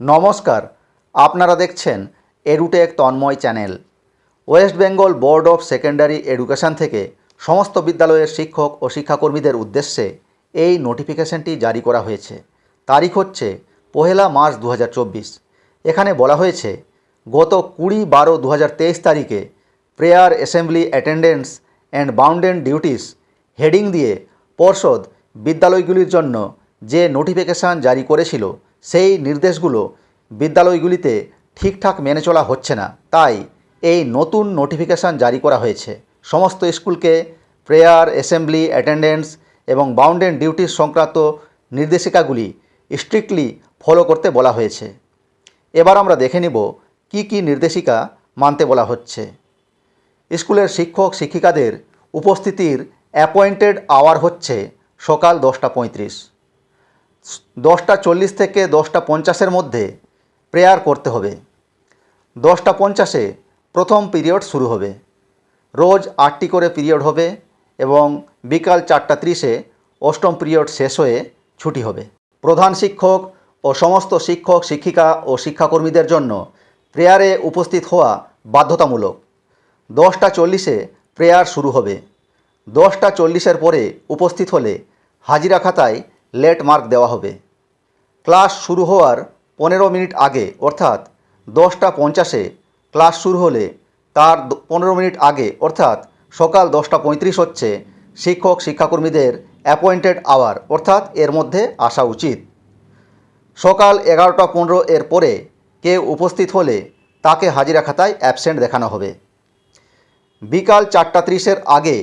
নমস্কার, আপনারা দেখছেন edutech Tanmoy channel West Bengal board of secondary education থেকে সমস্ত বিদ্যালয়ের শিক্ষক ও শিক্ষাকর্মীদের উদ্দেশ্যে এই নোটিফিকেশনটি জারি করা হয়েছে। তারিখ হচ্ছে পহেলা মার্চ দু হাজার চব্বিশ। এখানে বলা হয়েছে, গত কুড়ি বারো দু তারিখে prayer assembly attendance and bounden duties heading দিয়ে পর্ষদ বিদ্যালয়গুলির জন্য যে নোটিফিকেশান জারি করেছিল সেই নির্দেশগুলো বিদ্যালয়গুলিতে ঠিকঠাক মেনে চলা হচ্ছে না। তাই এই নতুন নোটিফিকেশান জারি করা হয়েছে। সমস্ত স্কুলকে প্রেয়ার অ্যাসেম্বলি অ্যাটেন্ডেন্স এবং বাউন্ডেন ডিউটিস সংক্রান্ত নির্দেশিকাগুলি স্ট্রিক্টলি ফলো করতে বলা হয়েছে। এবার আমরা দেখে নিব কি কি নির্দেশিকা মানতে বলা হচ্ছে। স্কুলের শিক্ষক, শিক্ষিকাদের উপস্থিতির অ্যাপয়েন্টেড আওয়ার হচ্ছে সকাল দশটা পঁয়ত্রিশ। দশটা চল্লিশ থেকে দশটা পঞ্চাশের মধ্যে প্রেয়ার করতে হবে। দশটা পঞ্চাশে প্রথম পিরিয়ড শুরু হবে। রোজ আটটি করে পিরিয়ড হবে এবং বিকাল চারটা ত্রিশে অষ্টম পিরিয়ড শেষ হয়ে ছুটি হবে। প্রধান শিক্ষক ও সমস্ত শিক্ষক, শিক্ষিকা ও শিক্ষাকর্মীদের জন্য প্রেয়ারে উপস্থিত হওয়া বাধ্যতামূলক। দশটা চল্লিশে প্রেয়ার শুরু হবে। দশটা চল্লিশের পরে উপস্থিত হলে হাজিরা খাতায় লেট মার্ক দেওয়া হবে। ক্লাস শুরু হওয়ার পনেরো মিনিট আগে, অর্থাৎ দশটা পঞ্চাশে ক্লাস শুরু হলে তার পনেরো মিনিট আগে, অর্থাৎ সকাল দশটা পঁয়ত্রিশ হচ্ছে শিক্ষক, শিক্ষাকর্মীদের অ্যাপয়েন্টেড আওয়ার, অর্থাৎ এর মধ্যে আসা উচিত। সকাল এগারোটা পনেরো এর পরে কেউ উপস্থিত হলে তাকে হাজিরা খাতায় অ্যাবসেন্ট দেখানো হবে। বিকাল চারটা ত্রিশের আগে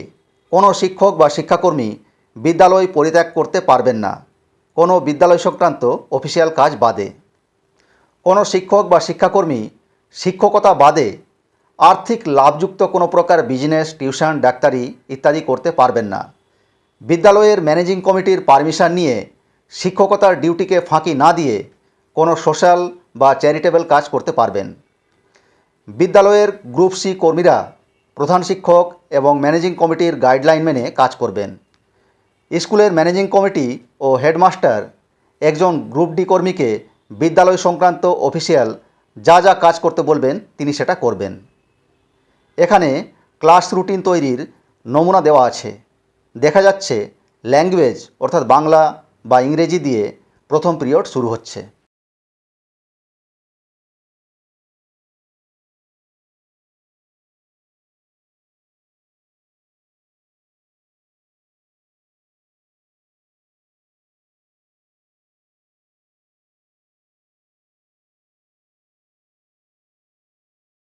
কোনো শিক্ষক বা শিক্ষাকর্মী বিদ্যালয় পরিত্যাগ করতে পারবেন না। কোনো বিদ্যালয় সংক্রান্ত অফিসিয়াল কাজ বাদে। কোনো শিক্ষক বা শিক্ষাকর্মী শিক্ষকতা বাদে আর্থিক লাভযুক্ত কোনো প্রকার বিজনেস, টিউশন, ডাক্তারি ইত্যাদি করতে পারবেন না। বিদ্যালয়ের ম্যানেজিং কমিটির পারমিশন নিয়ে শিক্ষকতার ডিউটিকে ফাঁকি না দিয়ে কোনো সোশ্যাল বা চ্যারিটেবল কাজ করতে পারবেন। বিদ্যালয়ের গ্রুপ সি কর্মীরা প্রধান শিক্ষক এবং ম্যানেজিং কমিটির গাইডলাইন মেনে কাজ করবেন। স্কুলের ম্যানেজিং কমিটি ও হেডমাস্টার একজন গ্রুপ ডি কর্মীকে বিদ্যালয় সংক্রান্ত অফিসিয়াল যা যা কাজ করতে বলবেন তিনি সেটা করবেন। এখানে ক্লাস রুটিন তৈরির নমুনা দেওয়া আছে। দেখা যাচ্ছে ল্যাঙ্গুয়েজ অর্থাৎ বাংলা বা ইংরেজি দিয়ে প্রথম পিরিয়ড শুরু হচ্ছে।